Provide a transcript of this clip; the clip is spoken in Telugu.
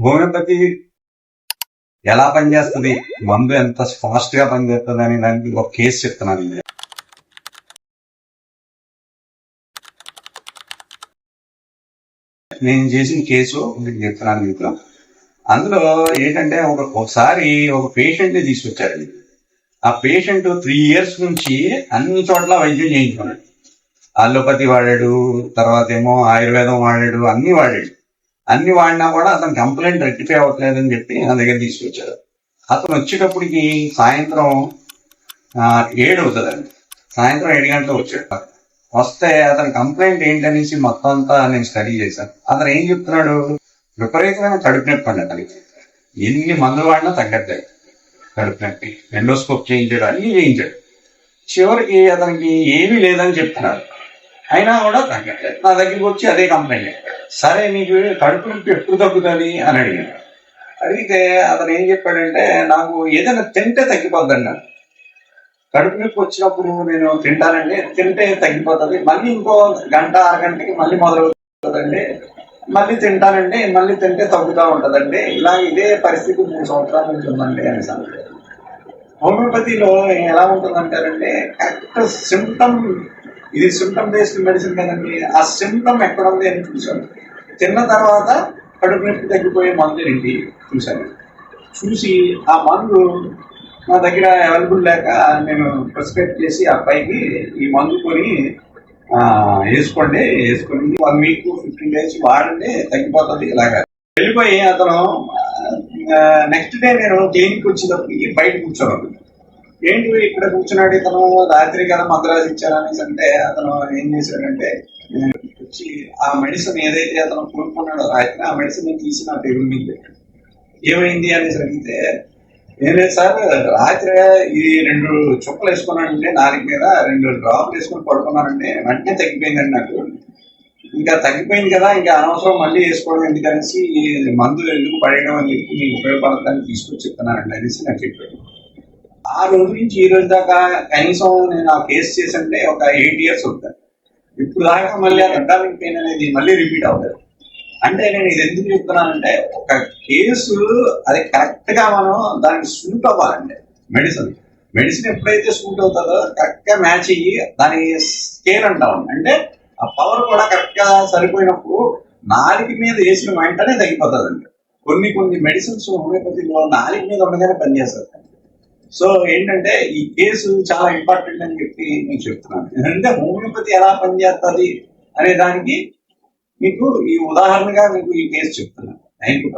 హోమియోపతి ఎలా పనిచేస్తుంది మందు ఎంత ఫాస్ట్గా పనిచేస్తుంది అని దానికి ఒక కేసు చెప్తున్నాను నేను. నేను చేసిన కేసు మీకు చెప్తున్నాను మీకు అందులో ఏంటంటే ఒక ఒకసారి ఒక పేషెంట్ని తీసుకొచ్చారు. ఆ పేషెంట్ త్రీ ఇయర్స్ నుంచి అన్ని చోట్ల వైద్యం చేయించుకున్నాడు. అల్లోపతి వాడాడు తర్వాత ఏమో ఆయుర్వేదం వాడాడు అన్ని వాడాడు. అన్ని వాడినా కూడా అతను కంప్లైంట్ రెక్టిఫై అవ్వట్లేదని చెప్పి నా దగ్గర తీసుకొచ్చాడు అతను వచ్చేటప్పటికి సాయంత్రం ఆ, ఏడు అవుతుందండి. సాయంత్రం ఏడు గంటలు వచ్చాడు. వస్తే అతని కంప్లైంట్ ఏంటనేసి మొత్తం అంతా నేను స్టడీ చేశాను. అతను ఏం చెప్తున్నాడు? విపరీతమైన కడుపు నొప్పి అండి అతనికి. ఎన్ని మందులు వాడినా తగ్గట్లేదు. కడుపు నొప్పి ఎండోస్కోప్ చేయించాడు అన్ని చేయించాడు. చివరికి అతనికి ఏమీ లేదని చెప్తున్నాడు. అయినా కూడా తగ్గట్లేదు. నా దగ్గరికి వచ్చి అదే కంప్లైంట్ సరే నీకు కడుపు నొప్పి ఎప్పుడు తగ్గుతుంది అని అడిగాను అడిగితే అతను ఏం చెప్పాడంటే నాకు ఏదైనా తింటే తగ్గిపోద్ది అన్నాడు కడుపు నొప్పి వచ్చినప్పుడు నేను తింటానండి తింటే తగ్గిపోతుంది. మళ్ళీ ఇంకో గంట అరగంటకి మళ్ళీ మొదలవుతుందండి మళ్ళీ తింటానండి మళ్ళీ తింటే తగ్గుతూ ఉంటుందండి ఇలా ఇదే పరిస్థితి మూడు సంవత్సరాల నుంచి ఉందండి అని అన్నాడు. హోమియోపతిలో ఎలా ఉంటుందంటారంటే కరెక్ట్ సిమ్టమ్ ఇది సిమ్టమ్ బేస్డ్ మెడిసిన్ కదండి. ఆ సిమ్టమ్ ఎక్కడ ఉంది అని చూశాను. తిన్న తర్వాత కడుపు నొప్పి తగ్గిపోయే మందు ఏంటి? చూశాను. చూసి ఆ మందు నా దగ్గర అవైలబుల్ లేక నేను ప్రిస్క్రైబ్ చేసి ఆ అబ్బాయికి ఈ మందు కొని వేసుకోండి వేసుకొని వన్ వీక్ ఫిఫ్టీన్ డేస్ వాడండి తగ్గిపోతుంది ఇలాగా. వెళ్ళిపోయి అతను నెక్స్ట్ డే నేను క్లినిక్ వచ్చేటప్పటికి బయట కూర్చోను ఏంటి ఇక్కడ కూర్చున్నాడు? ఇతను రాత్రి కదా మద్రాసు ఇచ్చారనేసి అంటే అతను ఏం చేశాడంటే వచ్చి ఆ మెడిసిన్ ఏదైతే అతను కొనుక్కున్నాడో రాత్రి ఆ మెడిసిన్ తీసి నా టేబుల్ మీద పెట్టాడు. ఏమైంది అనేసి అడిగితే నేనే సార్ రాత్రి ఈ రెండు చుక్కలు వేసుకున్నానంటే నాలుగు మీద రెండు డ్రాప్లు వేసుకొని పడుకున్నానంటే వెంటనే తగ్గిపోయిందండి నాకు. ఇంకా తగ్గిపోయింది కదా ఇంకా అనవసరం మళ్ళీ వేసుకోవడం ఎందుకనేసి మందులు మందు ఎందుకు పడేయడం అని చెప్పి మీకు ఉపయోగపడతాన్ని తీసుకొచ్చి చెప్తున్నానండి అనేసి నాకు చెప్పాడు ఆ రోజు నుంచి ఈ రోజు దాకా కనీసం నేను ఆ కేసు చేసంటే ఒక ఎయిట్ ఇయర్స్ అవుతాను ఇప్పుడు దాకా మళ్ళీ ఆ అడ్డామిక్ పెయిన్ అనేది మళ్ళీ రిపీట్ అవుతుంది. అంటే నేను ఇది ఎందుకు చెప్తున్నానంటే ఒక కేసు అది కరెక్ట్గా మనం దానికి సూట్ అవ్వాలండి మెడిసిన్ మెడిసిన్ ఎప్పుడైతే సూట్ అవుతుందో కరెక్ట్గా మ్యాచ్ అయ్యి దాని స్కేల్ అంటాం అంటే ఆ పవర్ కూడా కరెక్ట్గా సరిపోయినప్పుడు నాలుగు మీద వేసిన వెంటనే తగ్గిపోతుందండి కొన్ని కొన్ని మెడిసిన్స్ హోమియోపతిలో నాలుగు మీద ఉండగానే పనిచేస్తుంది. సో ఏంటంటే ఈ కేసు చాలా ఇంపార్టెంట్ అని చెప్పి నేను చెప్తున్నాను. ఎందుకంటే హోమియోపతి ఎలా పనిచేస్తుంది అనే దానికి మీకు ఈ ఉదాహరణగా మీకు ఈ కేసు చెప్తున్నాను. Thank you